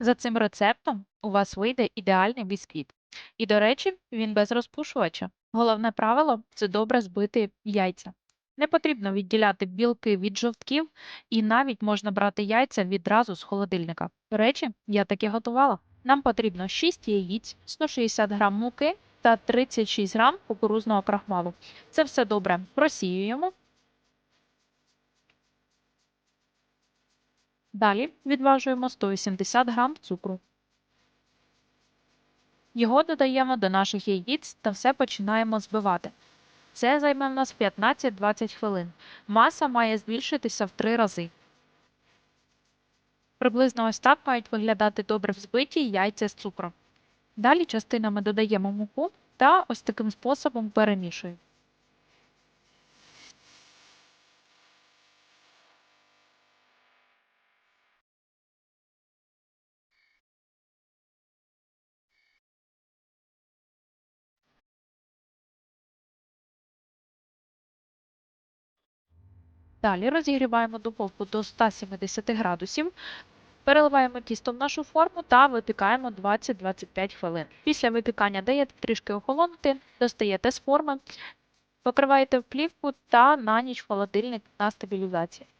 За цим рецептом у вас вийде ідеальний бісквіт. І, до речі, він без розпушувача. Головне правило це добре збити яйця. Не потрібно відділяти білки від жовтків, і навіть можна брати яйця відразу з холодильника. До речі, я таке готувала. Нам потрібно 6 яєць, 160 г муки та 36 г кукурузного крахмалу. Це все добре просіюємо. Далі відважуємо 180 г цукру. Його додаємо до наших яєць та все починаємо збивати. Це займе в нас 15-20 хвилин. Маса має збільшитися в 3 рази. Приблизно ось так мають виглядати добре взбиті яйця з цукром. Далі частинами додаємо муку та ось таким способом перемішуємо. Далі розігріваємо духовку до 170 градусів, переливаємо тісто в нашу форму та випікаємо 20-25 хвилин. Після випікання даєте трішки охолонути, достаєте з форми, покриваєте в плівку та на ніч в холодильник на стабілізацію.